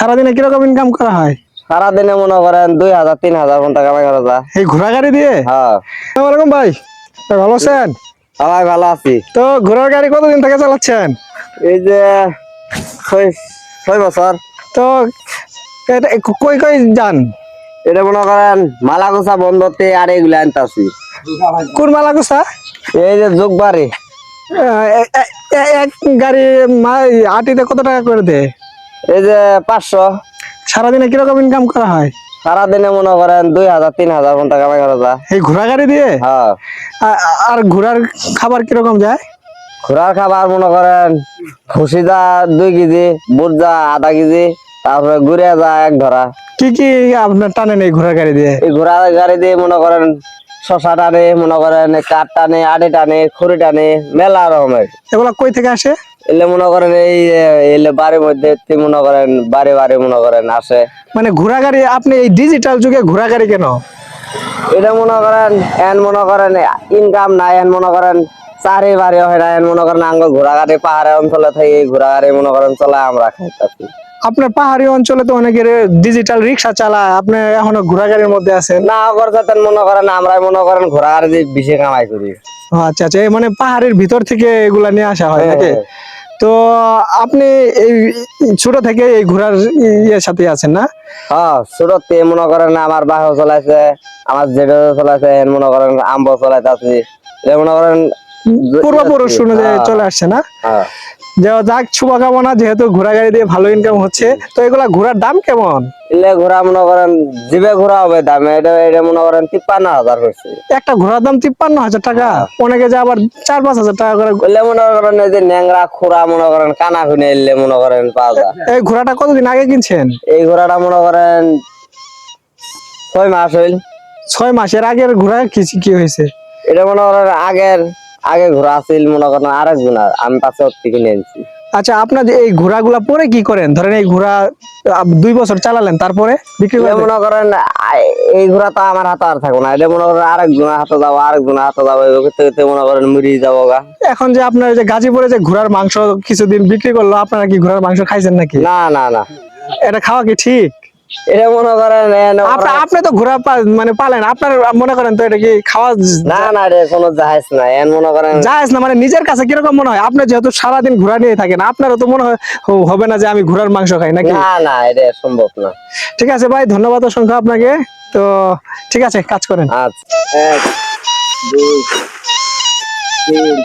সারাদিনে কীরকম ইনকাম করা হয়? সারাদিনে মনে করেন দুই হাজার তিন হাজার ঘণ্টা কামাই করা যায়। এই ঘোড়া গাড়ি দিয়ে? হ্যাঁ। আসসালামু ভাই। ভালো আছেন? সবাই ভালো আছি। তো ঘোড়ার গাড়ি কতদিন থেকে চালাচ্ছেন? এই যে ছয় ছয় বছর। তো এটা কই কই যান? এটা মনে করেন মালাগোসা বন্ধতে আর এগুলো আনতাছি। কোন মালাগুসা এই যে যোগবাড়ি এক গাড়ি আটিতে কত টাকা করে দেয়? এই যে পাঁচশো। সারাদিনে কীরকম ইনকাম করা হয়? সারাদিনে মনে করেন দুই হাজার তিন হাজার ঘণ্টা কামাই করা যায়। এই ঘোড়া গাড়ি দিয়ে? হ্যাঁ। আর ঘোড়ার খাবার কীরকম যায়? ঘোড়ার খাবার মনে করেন খুশিদা দুই কেজি বুটজা আধা কেজি তারপরে ঘুরে যা এক ধরা। কি কি আপনার টানেন এই ঘোড়া গাড়ি দিয়ে? এই ঘোড়া গাড়ি দিয়ে মনে করেন শশা টানে মনে করেন কাঠ টানে আড়ে টানে খড়ি টানে মেলা রকমের। এগুলা কই থেকে আসে? এলে মনে করেন এই এলে বাড়ির মধ্যে মনে করেন বাড়ি বাড়ি মনে করেন আসে। মানে ঘোড়া গাড়ি আপনি এই ডিজিটাল যুগে ঘোড়া গাড়ি কেন? এটা মনে করেন এন মনে করেন ইনকাম নাই এন মনে করেন চারি বাড়ি হয় না এন মনে করেন আঙ্গ ঘোড়া গাড়ি পাহাড়ে অঞ্চলে থেকে গাড়ি মনে করেন চলে আমরা খাইতেছি। আপনার পাহাড়ি অঞ্চলে তো অনেকের ডিজিটাল রিক্সা চালায় আপনি এখনও ঘোড়া গাড়ির মধ্যে আছেন? না করতে মনে করেন আমরা মনে করেন ঘোড়া গাড়ি দিয়ে বেশি কামাই করি। আচ্ছা আচ্ছা মানে পাহাড়ের ভিতর থেকে এগুলা নিয়ে আসা হয় নাকি? হ্যাঁ। তো আপনি এই ছোট থেকে এই ঘোড়ার ইয়ের সাথে আছেন না? হ্যাঁ ছোট থেকে মনে করেন আমার বাহ চলাইছে আমার জেঠো চলাইছে মনে করেন আম্ব চলাইতে আছি মনে করেন পূর্বপুরুষ অনুযায়ী হ্যাঁ, চলে আসছে না? হ্যাঁ। যাক শুভকামনা যেহেতু ঘোড়া গাড়ি দিয়ে ভালো ইনকাম হচ্ছে তো এগুলা ঘোড়ার দাম কেমন? এলে ঘোড়া মনে করেন জিবে ঘোড়া হবে দামে এটা এটা মনে করেন তিপ্পান্ন হাজার হচ্ছে একটা ঘোড়ার দাম তিপ্পান্ন হাজার টাকা? অনেকে যে আবার চার পাঁচ হাজার টাকা করে এলে মনে করেন এই যে ন্যাংরা খোড়া মনে করেন কানা খুনে এলে মনে করেন পাওয়া যায়। এই ঘোড়াটা কতদিন আগে কিনছেন? এই ঘোড়াটা মনে করেন ছয় মাস হইল। ছয় মাসের আগের ঘোড়া কি কি হয়েছে? এটা মনে করেন আগের আগে ঘোড়া আছিল মনে করেন আরেক গুণা আমি পাশে ওর থেকে নিয়ে আনছি। আচ্ছা আপনার যে এই ঘোড়াগুলা পরে কি করেন? ধরেন এই ঘোড়া দুই বছর চালালেন তারপরে বিক্রি করে মনে করেন এই ঘোড়া তো আমার হাতে আর থাকব না। এটা মনে করেন আরেক জনের হাতে যাব আরেক জনের হাতে যাব করতে মনে করেন মুড়ি যাব গা। এখন যে আপনার যে গাজীপুরে যে ঘোড়ার মাংস কিছুদিন বিক্রি করল আপনারা কি ঘোড়ার মাংস খাইছেন নাকি? না না না। এটা খাওয়া কি ঠিক? এটা মনে করেন আপনি তো পা- মানে পালেন আপনার মনে করেন তো এটা কি খাওয়া না না এটা কোনো জাহাজ না এন মনে করেন যায় না মানে নিজের কাছে কীরকম মনে হয়? আপনি যেহেতু সারাদিন ঘোড়া নিয়ে থাকেন আপনারও তো মনে হয় হবে না যে আমি ঘোড়ার মাংস খাই নাকি? না না এটা সম্ভব না। ঠিক আছে ভাই ধন্যবাদ অসংখ্য আপনাকে। তো ঠিক আছে কাজ করেন। আচ্ছা এক দুই তিন।